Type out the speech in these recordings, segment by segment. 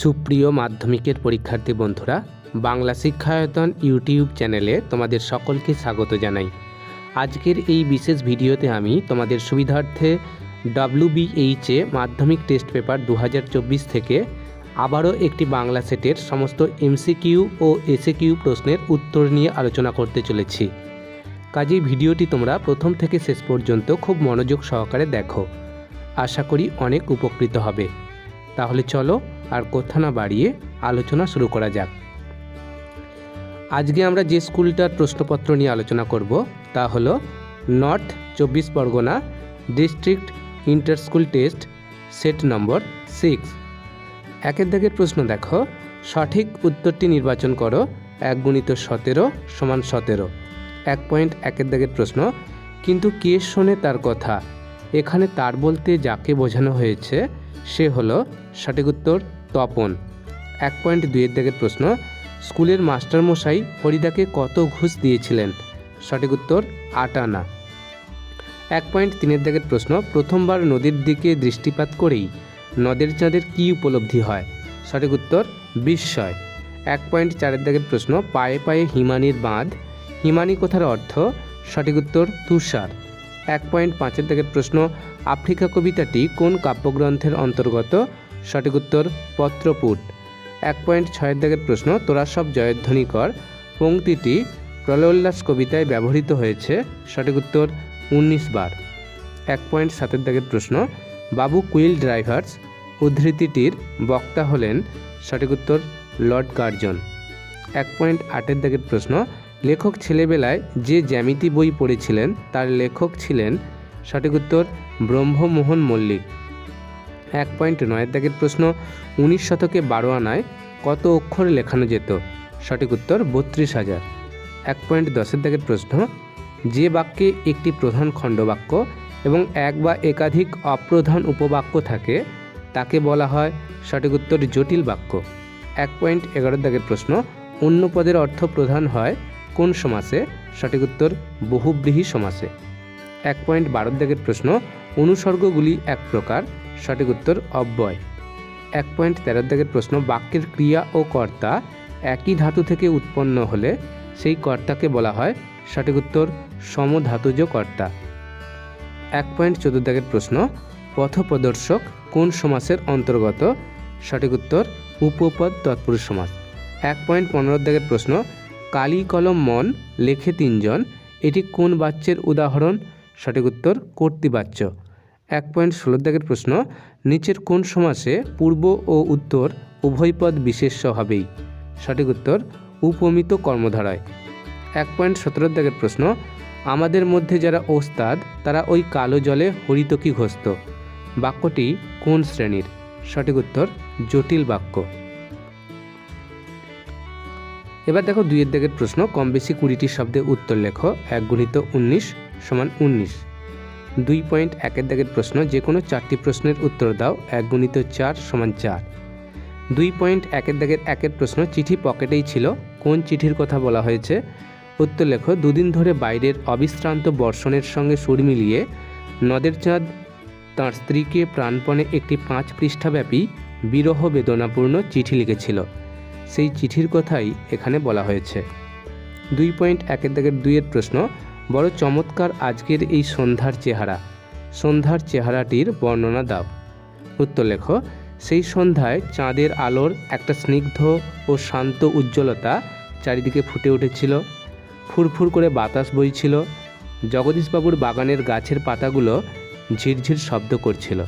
সুপ্রিয় মাধ্যমিকের পরীক্ষার্থী বন্ধুরা, বাংলা শিক্ষায়তন ইউটিউব চ্যানেলে তোমাদের সকলকে স্বাগত জানাই। আজকের এই বিশেষ ভিডিওতে আমি তোমাদের সুবিধার্থে ডাব্লিউবিএইচে মাধ্যমিক টেস্ট পেপার দু হাজার চব্বিশ থেকে আবারও একটি বাংলা সেটের সমস্ত এমসিকিউ ও এসএকিউ প্রশ্নের উত্তর নিয়ে আলোচনা করতে চলেছি। কাজেই ভিডিওটি তোমরা প্রথম থেকে শেষ পর্যন্ত খুব মনোযোগ সহকারে দেখো। আশা করি অনেক উপকৃত হবে। তাহলে চলো আর কথা না বাড়িয়ে আলোচনা শুরু করা যাক। আজকে আমরা যে স্কুলটার প্রশ্নপত্র নিয়ে আলোচনা করব, তা হলো নর্থ চব্বিশ Pargana district inter school test, set number six. একের দাগের প্রশ্ন দেখো, সঠিক উত্তরটি নির্বাচন করো এক গুণিত সতেরো সমান সতেরো। এক পয়েন্ট একের দাগের প্রশ্ন, কিন্তু কে শোনে তার কথা? এখানে তার বলতে যাকে বোঝানো হয়েছে, সে হলো সঠিক উত্তর তপন। এক পয়েন্ট দুইয়ের দাগের প্রশ্ন, স্কুলের মাস্টারমশাই হরিদাকে কত ঘুষ দিয়েছিলেন? সঠিক উত্তর আট আনা এক পয়েন্ট তিনের দাগের প্রশ্ন, প্রথমবার নদীর দিকে দৃষ্টিপাত করেই নদের চাঁদের কী উপলব্ধি হয়? সঠিক উত্তর, বিস্ময়। এক পয়েন্ট চারের দাগের প্রশ্ন, পায়ে পায়ে হিমানির বাঁধ। হিমানি কথার অর্থ? সঠিক উত্তর, তুষার। এক পয়েন্ট পাঁচের দাগের প্রশ্ন, আফ্রিকা কবিতাটি কোন কাব্যগ্রন্থের অন্তর্গত? সঠিক উত্তর পত্রপুট। এক পয়েন্ট ছয়ের দাগের প্রশ্ন, তোরা সব জয়ধ্বনি কর পংক্তিটি প্রলয়োল্লাস কবিতায় ব্যবহৃত হয়েছে? সঠিক উত্তর, উনিশ বার। এক পয়েন্ট সাতের দাগের প্রশ্ন, বাবু কুইল ড্রাইভার্স উদ্ধৃতিটির বক্তা হলেন? সঠিক উত্তর, লর্ড কার্জন এক পয়েন্ট আটের দাগের প্রশ্ন, লেখক ছেলেবেলায় যে জ্যামিতি বই পড়েছিলেন, তার লেখক ছিলেন? সঠিক উত্তর, ব্রহ্মমোহন মল্লিক। এক পয়েন্ট নয়ের দাগের প্রশ্ন, উনিশ শতকে বারো আনায় কত অক্ষরে লেখানো যেত? সঠিক উত্তর, বত্রিশ হাজার। এক পয়েন্ট দশের দাগের প্রশ্ন, যে বাক্যে একটি প্রধান খণ্ডবাক্য এবং এক বা একাধিক অপ্রধান উপবাক্য থাকে, তাকে বলা হয় সঠিক উত্তর জটিল বাক্য। এক পয়েন্ট এগারো দাগের প্রশ্ন, অন্য পদের অর্থ প্রধান হয় কোন সমাসে? সঠিক উত্তর, বহুব্রীহি সমাসে। এক পয়েন্ট বারো দাগের প্রশ্ন অনুসর্গগুলি এক প্রকার, সঠিক উত্তর অব্যয়। এক পয়েন্ট তেরো দাগের প্রশ্ন, বাক্যের ক্রিয়া ও কর্তা একই ধাতু থেকে উৎপন্ন হলে সেই কর্তাকে বলা হয় সঠিক উত্তর সমধাতুজ কর্তা। এক পয়েন্ট চোদ্দ দাগের প্রশ্ন, পথপ্রদর্শক কোন সমাসের অন্তর্গত? সঠিক উত্তর, উপপদ তৎপুরুষ সমাস। এক পয়েন্ট পনেরো দাগের প্রশ্ন কালি কলম মন লেখে তিনজন, এটি কোন বাচ্যের উদাহরণ? সঠিক উত্তর কর্তৃবাচ্য। এক পয়েন্ট ষোলো দাগের প্রশ্ন, নিচের কোন সমাসে পূর্ব ও উত্তর উভয় পদ বিশেষ্য হবেই? সঠিক উত্তর, উপমিত কর্মধারায়। এক পয়েন্ট সতেরো দাগের প্রশ্ন, আমাদের মধ্যে যারা ওস্তাদ, তারা ওই কালো জলে হরিতকি ঘষত। বাক্যটি কোন শ্রেণির? সঠিক উত্তর, জটিল বাক্য। এবার দেখো দুইয়ের দাগের প্রশ্ন কম বেশি কুড়িটি শব্দে উত্তর লেখো, এক গুণিত উনিশ সমান উনিশ। দুই পয়েন্ট একের দাগের প্রশ্ন যে কোনো চারটি প্রশ্নের উত্তর দাও, এক গুণিত চার সমান চার। দুই পয়েন্ট একের দাগের একের প্রশ্ন চিঠি পকেটেই ছিল, কোন চিঠির কথা বলা হয়েছে? উত্তর লেখো, দুদিন ধরে বাইরের অবিশ্রান্ত বর্ষণের সঙ্গে সুর মিলিয়ে নদের চাঁদ, তাঁর স্ত্রীকে প্রাণপণে একটি পাঁচ পৃষ্ঠাব্যাপী বিরহ বেদনাপূর্ণ চিঠি লিখেছিল। সেই চিঠির কথাই এখানে বলা হয়েছে। দুই পয়েন্ট একের দাগের দুইয়ের প্রশ্ন বড় চমৎকার আজকের এই সন্ধ্যার চেহারা। সন্ধ্যার চেহারাটির বর্ণনা দাও। উত্তর লেখো, সেই সন্ধ্যায় চাঁদের আলোর একটা স্নিগ্ধ ও শান্ত উজ্জ্বলতা চারিদিকে ফুটে উঠেছিল। ফুরফুর করে বাতাস বইছিল। জগদীশবাবুর বাগানের গাছের পাতাগুলো ঝিরঝির শব্দ করছিল।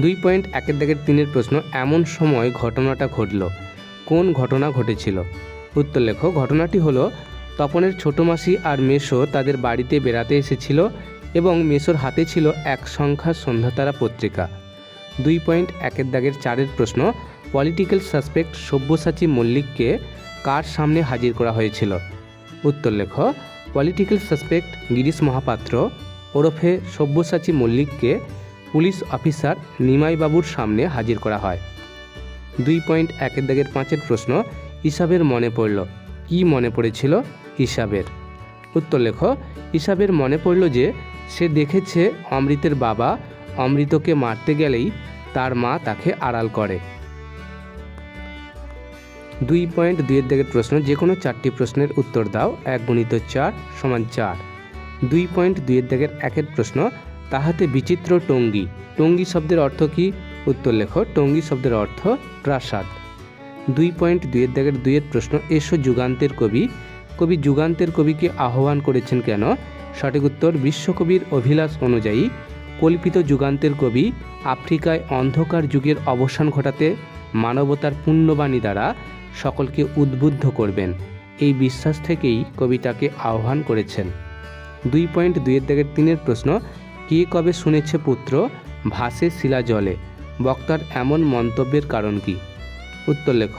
দুই পয়েন্ট একের দাগের তিনের প্রশ্ন, এমন সময় ঘটনাটা ঘটল। কোন ঘটনা ঘটেছিল? উত্তর লেখো, ঘটনাটি হলো তপনের ছোট মাসি আর মেশো তাদের বাড়িতে বেড়াতে এসেছিল এবং মেশোর হাতে ছিল এক সংখ্যা সন্ধ্যাতারা পত্রিকা। দুই পয়েন্ট একের দাগের চারের প্রশ্ন, পলিটিক্যাল সাসপেক্ট সব্যসাচী মল্লিককে কার সামনে হাজির করা হয়েছিল? উত্তর লেখ, পলিটিক্যাল সাসপেক্ট গিরিশ মহাপাত্র, ওরফে সব্যসাচী মল্লিককে পুলিশ অফিসার নিমাইবাবুর সামনে হাজির করা হয়। দুই পয়েন্ট একের দাগের পাঁচের প্রশ্ন, ইসাবের মনে পড়ল, কি মনে পড়েছিল? ইসাবের উত্তর লেখ ইসাবের মনে পড়ল যে, সে দেখেছে অমৃতের বাবা অমৃতকে মারতে গেলেই তার মা তাকে আড়াল করে। দুই পয়েন্ট দুইয়ের দিকের প্রশ্ন, যে কোনো চারটি প্রশ্নের উত্তর দাও, এক গুণিত চার সমান চার। দুই পয়েন্ট দুইয়ের দিকের একের প্রশ্ন, তাহাতে বিচিত্র টঙ্গী। টঙ্গি শব্দের অর্থ কি? উত্তর লেখো, টঙ্গী শব্দের অর্থ প্রাসাদ। দুই পয়েন্ট দুইয়ের দাগের দুইয়ের প্রশ্ন, এসো যুগান্তের কবি কবি যুগান্তের কবিকে আহ্বান করেছেন কেন? সঠিক উত্তর বিশ্বকবির অভিলাষ অনুযায়ী, কল্পিত যুগান্তের কবি আফ্রিকায় অন্ধকার যুগের অবসান ঘটাতে মানবতার পুণ্যবাণী দ্বারা সকলকে উদ্বুদ্ধ করবেন। এই বিশ্বাস থেকেই কবিতাকে আহ্বান করেছেন। দুই পয়েন্ট দুইয়ের দাগের তিনের প্রশ্ন, কে কবে শুনেছে পুত্র, ভাসে শিলা জলে? বক্তার এমন মন্তব্যের কারণ কি? উত্তর লেখ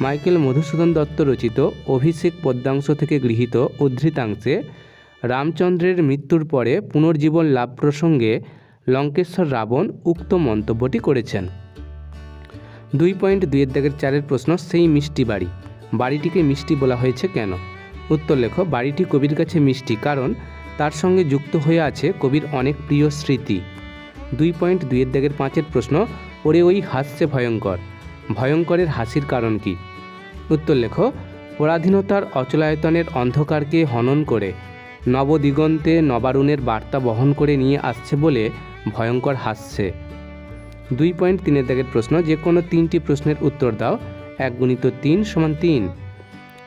মাইকেল মধুসূদন দত্ত রচিত অভিষেক পদ্মাংশ থেকে গৃহীত উদ্ধৃতাংশে রামচন্দ্রের মৃত্যুর পরে পুনর্জীবন লাভ প্রসঙ্গে লঙ্কেশ্বর রাবণ উক্ত মন্তব্যটি করেছেন। দুই পয়েন্ট দুইয়ের দাগের চারের প্রশ্ন, সেই মিষ্টি বাড়ি। বাড়িটিকে মিষ্টি বলা হয়েছে কেন? উত্তর লেখ, বাড়িটি কবির কাছে মিষ্টি কারণ তার সঙ্গে যুক্ত হয়ে আছে কবির অনেক প্রিয় স্মৃতি। দুই পয়েন্ট দুইয়ের দাগের পাঁচের প্রশ্ন, ওরে ওই হাস্যে ভয়ঙ্কর। ভয়ঙ্করের হাসির কারণ কি? উত্তর লেখ, পরাধীনতার অচলায়তনের অন্ধকারকে হনন করে, নবদিগন্তে নবারুণের বার্তা বহন করে নিয়ে আসছে বলে ভয়ঙ্কর হাসছে। দুই পয়েন্ট তিনের দাগের প্রশ্ন, যে কোনো তিনটি প্রশ্নের উত্তর দাও, এক গুণিত তিন সমান তিন।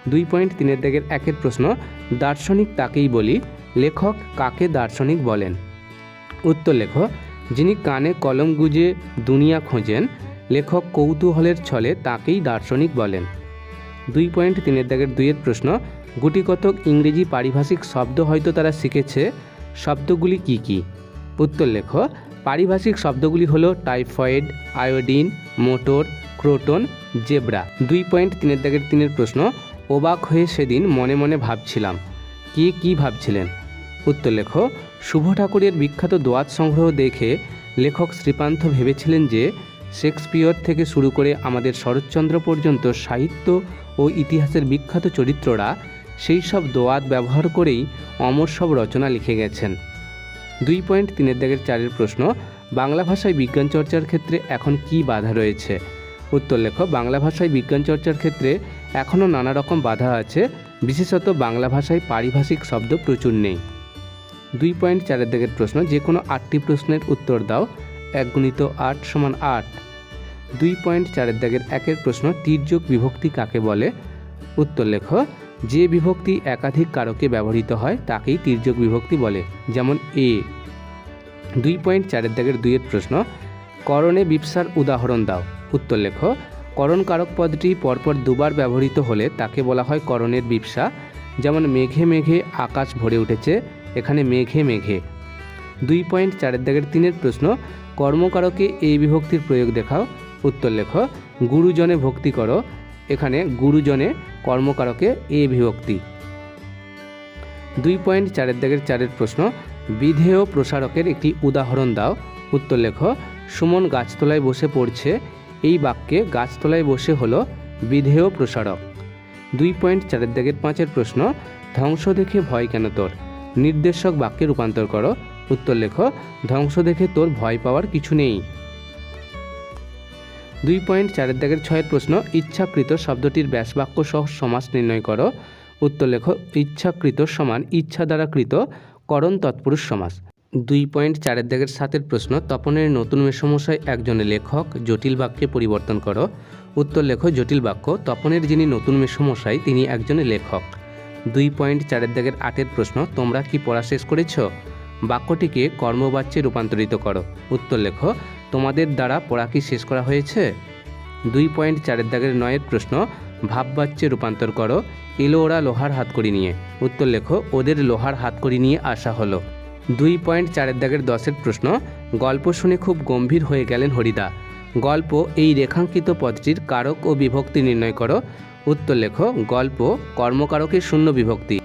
দুই পয়েন্ট তিনের দাগের একের প্রশ্ন, দার্শনিক তাকেই বলি, লেখক কাকে দার্শনিক বলেন? উত্তর লেখ, যিনি কানে কলম গুজে দুনিয়া খোঁজেন লেখক কৌতূহলের ছলে তাকেই দার্শনিক বলেন। দুই পয়েন্ট তিনের দাগের দুইয়ের প্রশ্ন, গুটিকতক ইংরেজি পারিভাষিক শব্দ হয়তো তারা শিখেছে, শব্দগুলি কি কি? উত্তর লেখ, পারিভাষিক শব্দগুলি হলো typhoid, iodine, motor, croton, zebra. দুই পয়েন্ট তিনের দাগের তিনের প্রশ্ন, অবাক হয়ে সেদিন মনে মনে ভাবছিলাম, কে কী ভাবছিলেন? উত্তর লেখ, শুভ ঠাকুরের বিখ্যাত দোয়াত সংগ্রহ দেখে লেখক শ্রীপান্থ ভেবেছিলেন যে শেক্সপিয়র থেকে শুরু করে আমাদের শরৎচন্দ্র পর্যন্ত সাহিত্য ও ইতিহাসের বিখ্যাত চরিত্ররা সেই সব দোয়াত ব্যবহার করেই অমর সব রচনা লিখে গেছেন। দুই পয়েন্ট তিনের দাগের চারের প্রশ্ন, বাংলা ভাষায় বিজ্ঞান চর্চার ক্ষেত্রে এখন কি বাধা রয়েছে? উত্তর লেখ, বাংলা ভাষায় বিজ্ঞান চর্চার ক্ষেত্রে এখনও নানা রকম বাধা আছে, বিশেষত বাংলা ভাষায় পারিভাষিক শব্দ প্রচুর নেই। দুই পয়েন্ট চারের দাগের প্রশ্ন, যে কোনো আটটি প্রশ্নের উত্তর দাও এক গুণিত আট সমান আট। দুই পয়েন্ট চারের দাগের একের প্রশ্ন তির্যক বিভক্তি কাকে বলে? উত্তর লেখ, যে বিভক্তি একাধিক কারকে ব্যবহৃত হয়, তাকেই তির্যক বিভক্তি বলে, যেমন এ। দুই পয়েন্ট চারের দাগের দুইয়ের প্রশ্ন, করণে বিপসার উদাহরণ দাও। উত্তর লেখ, করণ কারক পদটি পরপর দুবার ব্যবহৃত হলে তাকে বলা হয় করণের বিপসা। যেমন মেঘে মেঘে আকাশ ভরে উঠেছে, এখানে মেঘে মেঘে। দুই পয়েন্ট চারের দাগের তিনের প্রশ্ন, কর্মকারকে এই বিভক্তির প্রয়োগ দেখাও। উত্তর লেখ, গুরুজনে ভক্তি করো। এখানে গুরুজনে কর্মকারকে এ বিভক্তি। দুই পয়েন্ট চারের দাগের চারের প্রশ্ন, বিধেয় প্রসারকের একটি উদাহরণ দাও। উত্তর লেখ, সুমন গাছতলায় বসে পড়ছে। এই বাক্যে গাছতলায় বসে হলো বিধেয় প্রসারক। দুই পয়েন্ট চারের দাগের পাঁচের প্রশ্ন, ধ্বংস দেখে ভয় কেন তোর? নির্দেশক বাক্যে রূপান্তর করো। উত্তর লেখ, ধ্বংস দেখে তোর ভয় পাওয়ার কিছু নেই। দুই পয়েন্ট, চারের দাগের ছয়ের প্রশ্ন, ইচ্ছাকৃত শব্দটির ব্যাসবাক্য সহ সমাস নির্ণয় করো। উত্তর লেখ, ইচ্ছাকৃত সমান, ইচ্ছা দ্বারা কৃত, করণ তৎপুরুষ সমাস। দুই পয়েন্ট, চারের দাগের সাতের প্রশ্ন, তপনের নতুন মেসমশাই একজন লেখক জটিল বাক্যে পরিবর্তন করো। উত্তর লেখ, জটিল বাক্য, তপনের যিনি নতুন মেসমশাই তিনি একজন লেখক। দুই পয়েন্ট, চারের দাগের আটের প্রশ্ন, তোমরা কি পড়া শেষ করেছ? বাক্যটিকে কর্মবাচ্যে রূপান্তরিত করো। উত্তর লেখ, তোমাদের দ্বারা পড়া কি শেষ করা হয়েছে? দুই পয়েন্ট চারের দাগের নয়ের প্রশ্ন, ভাববাচ্যে রূপান্তর করো, এলো ওরা লোহার হাতকড়ি নিয়ে। উত্তর লেখো, ওদের লোহার হাতকড়ি নিয়ে আসা হলো। দুই পয়েন্ট চারের দাগের দশের প্রশ্ন, গল্প শুনে খুব গম্ভীর হয়ে গেলেন হরিদা। গল্প এই রেখাঙ্কিত পদটির কারক ও বিভক্তি নির্ণয় করো। উত্তর লেখো, গল্প কর্মকারকের শূন্য বিভক্তি।